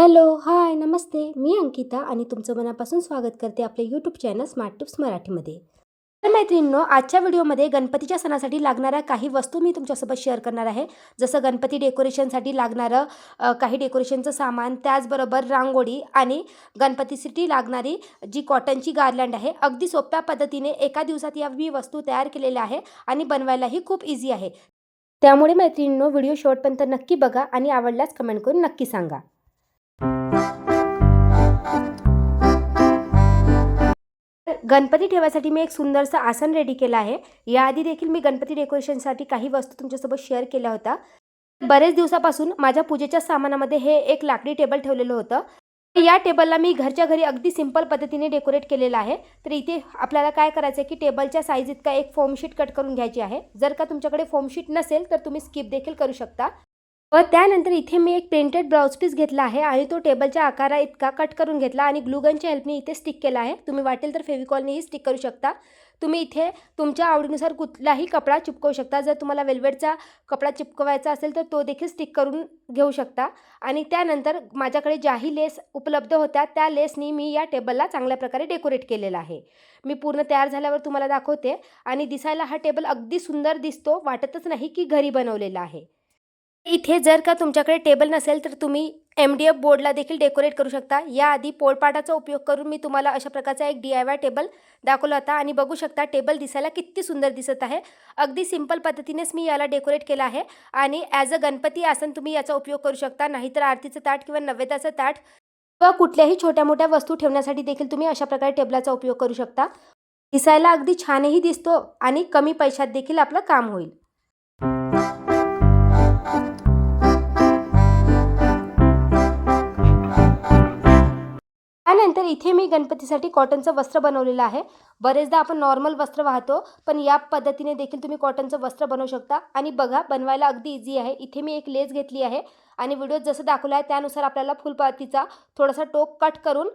Hello hi नमस्ते. मी अंकिता आणि तुमचं मनापासून स्वागत करते आपल्या यूट्यूब चॅनल स्मार्ट टिप्स मराठीमध्ये. तर मैत्रिणींनो आजच्या व्हिडिओमध्ये गणपतीच्या सणासाठी लागणाऱ्या काही वस्तू मी तुमच्यासोबत शेअर करणार आहे. जसं गणपती डेकोरेशनसाठी लागणारं काही डेकोरेशनचं सामान त्याचबरोबर रांगोळी आणि गणपतीसाठी लागणारी जी कॉटनची गार्लँड आहे अगदी सोप्या पद्धतीने एका दिवसात या मी वस्तू तयार केलेल्या आहे आणि बनवायलाही खूप इझी आहे. त्यामुळे मैत्रिणींनो व्हिडिओ शेवटपर्यंत नक्की बघा आणि आवडल्यास कमेंट करून नक्की सांगा. गणपती ठेवायसाठी मी एक सुंदरसं आसन रेडी केलं आहे. याआधी देखील मी गणपती डेकोरेशनसाठी काही वस्तू तुमच्यासोबत शेअर केल्या होत्या. बरेच दिवसापासून माझ्या पूजेच्या सामानामध्ये हे एक लाकडी टेबल ठेवलेलं होतं. या टेबलला मी घरच्या घरी अगदी सिंपल पद्धतीने डेकोरेट केलेलं आहे. तर इथे आपल्याला काय करायचं आहे की टेबलच्या साईज इतका एक फोमशीट कट करून घ्यायची आहे. जर का तुमच्याकडे फोमशीट नसेल तर तुम्ही स्किप देखील करू शकता. व त्यानंतर इथे मी एक प्रिंटेड ब्लाऊज पीस घेतला आहे आणि तो टेबलच्या आकारा इतका कट करून घेतला आणि ग्लुगनच्या हेल्पने इथे स्टिक केला आहे. तुम्ही वाटेल तर फेविकॉलनेही स्टिक करू शकता. तुम्ही इथे तुमच्या आवडीनुसार कुठलाही कपडा चिपकवू शकता. जर तुम्हाला वेल्वेटचा कपडा चिपकवायचा असेल तर तो देखील स्टिक करून घेऊ शकता. आणि त्यानंतर माझ्याकडे ज्याही लेस उपलब्ध होत्या त्या लेसनी मी या टेबलला चांगल्या प्रकारे डेकोरेट केलेला आहे. मी पूर्ण तयार झाल्यावर तुम्हाला दाखवते. आणि दिसायला हा टेबल अगदी सुंदर दिसतो वाटतच नाही की घरी बनवलेला आहे. इथे जर का तुमच्याकडे टेबल नसेल तर तुम्ही एम डी एफ बोर्डला देखील डेकोरेट करू शकता. याआधी पोळपाटाचा उपयोग करून मी तुम्हाला अशा प्रकारचा एक डी आय वाय टेबल दाखवला होता आणि बघू शकता टेबल दिसायला किती सुंदर दिसत आहे. अगदी सिंपल पद्धतीनेच मी याला डेकोरेट केला आहे आणि ॲज अ गणपती आसन तुम्ही याचा उपयोग करू शकता नाहीतर आरतीचं ताट किंवा नैवेद्याचं ताट किंवा कुठल्याही छोट्या मोठ्या वस्तू ठेवण्यासाठी देखील तुम्ही अशा प्रकारे टेबलाचा उपयोग करू शकता. दिसायला अगदी छानही दिसतो आणि कमी पैशात देखील आपलं काम होईल. त्यानंतर इथे मी गणपतीसाठी कॉटनचं वस्त्र बनवलेलं आहे. बरेचदा आपण नॉर्मल वस्त्र वाहतो पण या पद्धतीने देखील तुम्ही कॉटनचं वस्त्र बनवू शकता. आणि बघा बनवायला अगदी इझी आहे. इथे मी एक लेस घेतली आहे. आणि व्हिडिओत जसं दाखवलं आहे त्यानुसार आपल्याला फुलपातीचा थोडासा टोक कट करून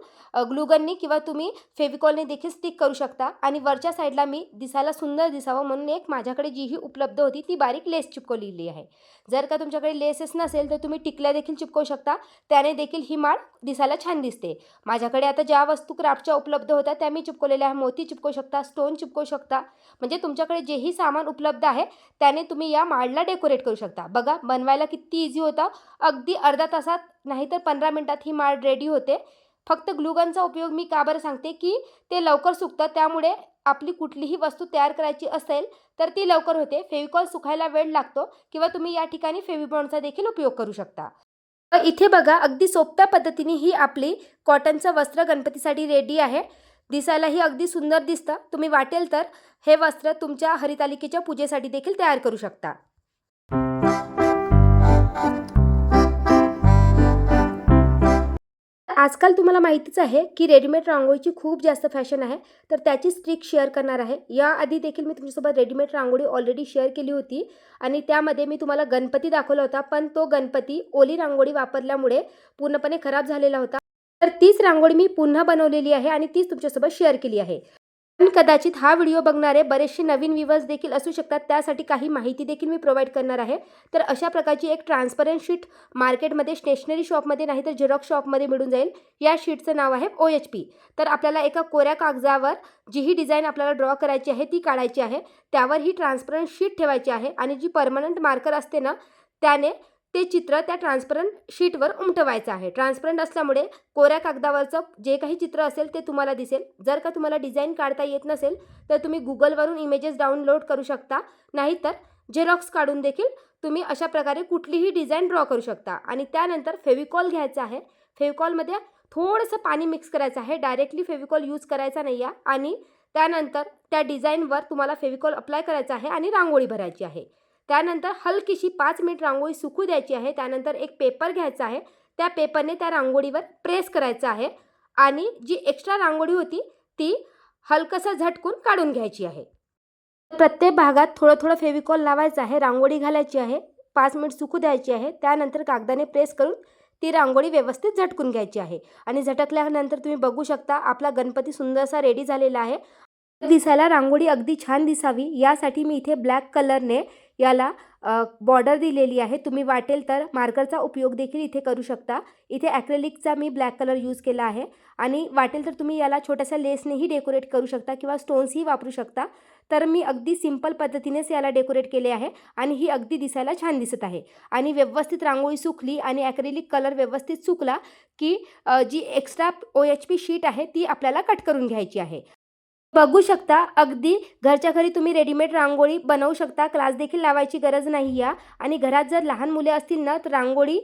ग्लुगननी किंवा तुम्ही फेविकॉलने देखील स्टिक करू शकता. आणि वरच्या साईडला मी दिसायला सुंदर दिसावं म्हणून एक माझ्याकडे जी ही उपलब्ध होती ती बारीक लेस चिपकवलेली आहे. जर का तुमच्याकडे लेसेस नसेल तर तुम्ही टिकल्या देखील चिपकवू शकता. त्याने देखील ही माळ दिसायला छान दिसते. माझ्याकडे आता ज्या वस्तू क्राफ्टच्या उपलब्ध होत्या त्या मी चिपकवलेल्या आहे मोती चिपकवू शकता स्टोन चिपकवू शकता. म्हणजे तुमच्याकडे जेही सामान उपलब्ध आहे त्याने तुम्ही या माळला डेकोरेट करू शकता. बघा बनवायला किती इझी होतं. अगदी अर्धा तासात नाहीतर पंधरा मिनटात ही माळ रेडी होते. फक्त ग्लुगनचा उपयोग मी का बरं सांगते की ते लवकर सुकतं त्यामुळे आपली कुठलीही वस्तू तयार करायची असेल तर ती लवकर होते. फेविकॉल सुकायला वेळ लागतो किंवा तुम्ही या ठिकाणी फेविबॉन्डचा देखील उपयोग करू शकता. तर इथे बघा अगदी सोप्या पद्धतीने ही आपली कॉटनचं वस्त्र गणपतीसाठी रेडी आहे. दिसायलाही अगदी सुंदर दिसतं. तुम्ही वाटेल तर हे वस्त्र तुमच्या हरितालिकेच्या पूजेसाठी देखील तयार करू शकता. आजकाल तुम्हाला माहितीच आहे की रेडीमेड रांगोळीची खूप जास्त फॅशन आहे. तर त्याचीच ट्रिक शेअर करणार आहे. याआधी देखील मी तुमच्यासोबत रेडीमेड रांगोळी ऑलरेडी शेअर केली होती. आणि त्यामध्ये मी तुम्हाला गणपती दाखवला होता. पण तो गणपती ओली रांगोळी वापरल्यामुळे पूर्णपणे खराब झालेला होता. तर तीच रांगोळी मी पुन्हा बनवलेली आहे आणि तीच तुमच्यासोबत शेअर केली आहे. पण कदाचित हा व्हिडिओ बघणारे बरेचसे नवीन व्ह्यूवर्स देखील असू शकतात. त्यासाठी काही माहिती देखील मी प्रोव्हाइड करणार आहे. तर अशा प्रकारची एक ट्रान्सपरंट शीट मार्केटमध्ये स्टेशनरी शॉपमध्ये नाही तर झेरॉक्स शॉपमध्ये मिळून जाईल. या शीटचं नाव आहे ओ एच पी तर आपल्याला एका कोऱ्या कागदावर जी ही डिझाईन आपल्याला ड्रॉ करायची आहे ती काढायची आहे. त्यावर ही ट्रान्सपरंट शीट ठेवायची आहे आणि जी परमनंट मार्कर असते ना त्याने ते चित्र त्या ट्रान्सपरंट शीटवर उमटवायचं आहे. ट्रान्सपरंट असल्यामुळे कोऱ्या कागदावरचं जे काही चित्र असेल ते तुम्हाला दिसेल. जर का तुम्हाला डिझाईन काढता येत नसेल तर तुम्ही गुगलवरून इमेजेस डाउनलोड करू शकता. नाहीतर झेरॉक्स काढून देखील तुम्ही अशा प्रकारे कुठलीही डिझाईन ड्रॉ करू शकता. आणि त्यानंतर फेविकॉल घ्यायचा आहे. फेविकॉलमध्ये थोडंसं पाणी मिक्स करायचं आहे. डायरेक्टली फेविकॉल यूज करायचा नाही आहे. आणि त्यानंतर त्या डिझाईनवर तुम्हाला फेविकॉल अप्लाय करायचा आहे आणि रांगोळी भरायची आहे. त्यानंतर हलकीशी पाच मिनिट रांगोळी सुकू द्यायची आहे. त्यानंतर एक पेपर घ्यायचा आहे. त्या पेपरने त्या रांगोळीवर प्रेस करायचं आहे आणि जी एक्स्ट्रा रांगोळी होती ती हलकंसं झटकून काढून घ्यायची आहे. प्रत्येक भागात थोडं थोडं फेविकॉल लावायचं आहे. रांगोळी घालायची आहे. पाच मिनिट सुकू द्यायची आहे. त्यानंतर कागदाने प्रेस करून ती रांगोळी व्यवस्थित झटकून घ्यायची आहे आणि झटकल्यानंतर तुम्ही बघू शकता आपला गणपती सुंदरसा रेडी झालेला आहे. दिसायला रांगोळी अगदी छान दिसावी. यासाठी मी इथे ब्लॅक कलरने याला बॉर्डर दिलेली आहे. तुम्ही वाटेल तर मार्करचा उपयोग देखील इथे करू शकता. इथे ॲक्रेलिकचा मी ब्लॅक कलर यूज केला आहे. आणि वाटेल तर तुम्ही याला छोट्याशा लेसनेही डेकोरेट करू शकता किंवा स्टोन्सही वापरू शकता. तर मी अगदी सिंपल पद्धतीनेच याला डेकोरेट केले आहे आणि ही अगदी दिसायला छान दिसत आहे. आणि व्यवस्थित रांगोळी सुकली आणि ॲक्रेलिक कलर व्यवस्थित सुकला की जी extra O H P sheet आहे ती आपल्याला कट करून घ्यायची आहे. बघू शकता. अगदी घरच्या घरी तुम्ही रेडीमेड रांगोळी बनवू शकता. क्लास देखील लावायची गरज नाही या. आणि घरात जर लहान मुले असतील ना तर रांगोळी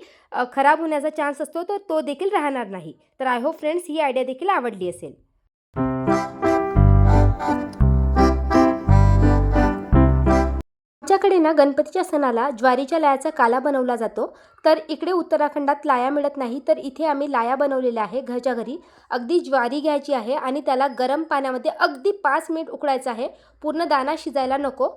खराब होण्याचा चान्स असतो तर तो देखील राहणार नाही. तर आय होप फ्रेंड्स ही आयडिया देखील आवडली असेल. आमच्याकडे ना गणपतीच्या सणाला ज्वारीच्या लायाचा काला बनवला जातो. तर इकडे उत्तराखंडात लाया मिळत नाही तर इथे आम्ही लाया बनवलेल्या आहे घरच्या घरी. अगदी ज्वारी घ्यायची आहे आणि त्याला गरम पाण्यामध्ये अगदी पाच मिनिट उकळायचं आहे. पूर्ण दाना शिजायला नको.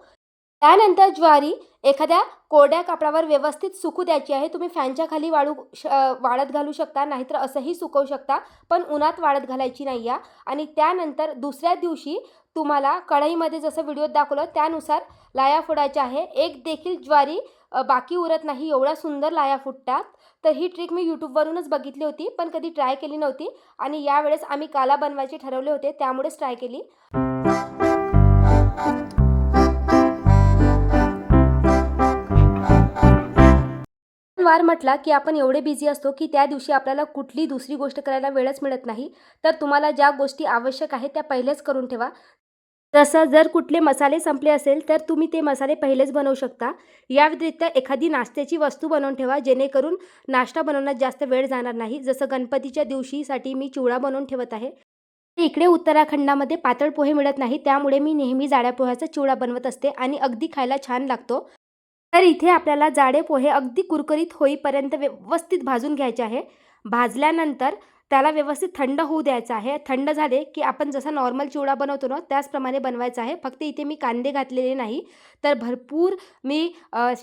त्यानंतर ज्वारी एखाद्या कोरड्या कापडावर व्यवस्थित सुकू द्यायची आहे. तुम्ही फॅनच्या खाली वाळू श वाळत घालू शकता नाहीतर असंही सुकवू शकता पण उन्हात वाळत घालायची नाही आणि त्यानंतर दुसऱ्या दिवशी तुम्हाला कढईमध्ये जसं व्हिडिओत दाखवलं त्यानुसार लाया फोडायच्या आहे. एक देखील ज्वारी बाकी उरत नाही एवढ्या सुंदर लाया फुटतात. तर ही ट्रिक मी यूट्यूबवरूनच बघितली होती पण कधी ट्राय केली नव्हती. आणि यावेळेस आम्ही काला बनवायचे ठरवले होते त्यामुळेच ट्राय केली. वार म्हटला की आपण एवढे बिझी असतो की त्या दिवशी आपल्याला कुठली दुसरी गोष्ट करायला वेळच मिळत नाही. तर तुम्हाला ज्या गोष्टी आवश्यक आहेत त्या पहिलेच करून ठेवा. तसं जर कुठले मसाले संपले असेल तर तुम्ही ते मसाले पहिलेच बनवू शकता. या व्यतिरिक्त एखादी नाश्त्याची वस्तू बनवून ठेवा जेणेकरून नाश्ता बनवण्यात जास्त वेळ जाणार नाही. जसं गणपतीच्या दिवशीसाठी मी चिवडा बनवून ठेवत आहे. इकडे उत्तराखंडामध्ये पातळ पोहे मिळत नाही त्यामुळे मी नेहमी जाड्या पोह्याचा चिवडा बनवत असते आणि अगदी खायला छान लागतो. तर इथे आपल्याला जाडे पोहे अगदी कुरकुरीत होईपर्यंत व्यवस्थित भाजून घ्यायचे आहे. भाजल्यानंतर त्याला व्यवस्थित थंड होऊ द्यायचं आहे. थंड झाले की आपण जसा नॉर्मल चिवडा बनवतो ना त्याचप्रमाणे बनवायचा आहे. फक्त इथे मी कांदे घातलेले नाही. तर भरपूर मी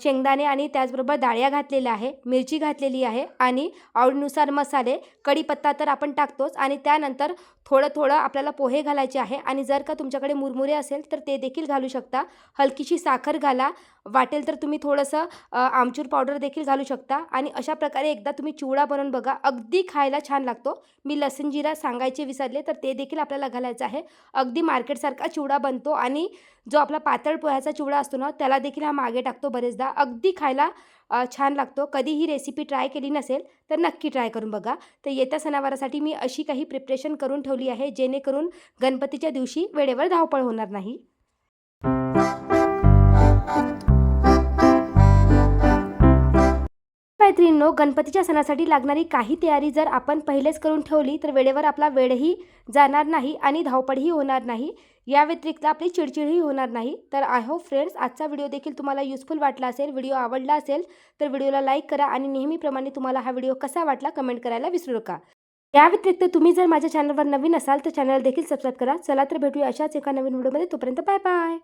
शेंगदाणे आणि त्याचबरोबर डाळ्या घातलेल्या आहे. मिरची घातलेली आहे आणि आवडीनुसार मसाले कढीपत्ता तर आपण टाकतोच आणि त्यानंतर थोडं थोडं आपल्याला पोहे घालायचे आहे आणि जर का तुमच्याकडे मुरमुरे असेल तर ते देखील घालू शकता. हलकीशी साखर घाला. वाटेल तर तुम्ही थोडंसं आमचूर पावडर देखील घालू शकता आणि अशा प्रकारे एकदा तुम्ही चिवडा बनवून बघा. अगदी खायला छान लागतो. मी लसूण जिरा सांगायचे विसरले तर ते देखील आपल्याला घालायचं आहे. अगदी मार्केटसारखा चिवडा बनतो आणि जो आपला पातळ पोह्याचा चिवडा असतो ना त्याला देखील हा मागे टाकतो बरेचदा. अगदी खायला छान लागतो. कधी ही रेसिपी ट्राय केली नसेल तर नक्की ट्राय करून बघा. तर येत्या सणावारासाठी मी अशी काही प्रिपरेशन करून ठेवली आहे जेणेकरून गणपतीच्या दिवशी वेळेवर धावपळ होणार नाही. मैत्रिणींनो गणपतीच्या सणासाठी लागणारी काही तयारी जर आपण पहिलेच करून ठेवली तर वेळेवर आपला वेळही जाणार नाही आणि धावपळही होणार नाही. या व्यतिरिक्त आपली चिडचिडही होणार नाही. तर आय होप फ्रेंड्स आजचा व्हिडिओ देखील तुम्हाला युजफुल वाटला असेल व्हिडिओ आवडला असेल तर व्हिडिओला लाईक करा आणि नेहमीप्रमाणे तुम्हाला हा व्हिडिओ कसा वाटला कमेंट करायला विसरू नका. या व्यतिरिक्त तुम्ही जर माझ्या चॅनलवर नवीन असाल तर चॅनल देखील सबस्क्राईब करा. चला तर भेटूया अशाच एका नवीन व्हिडिओमध्ये. तोपर्यंत बाय बाय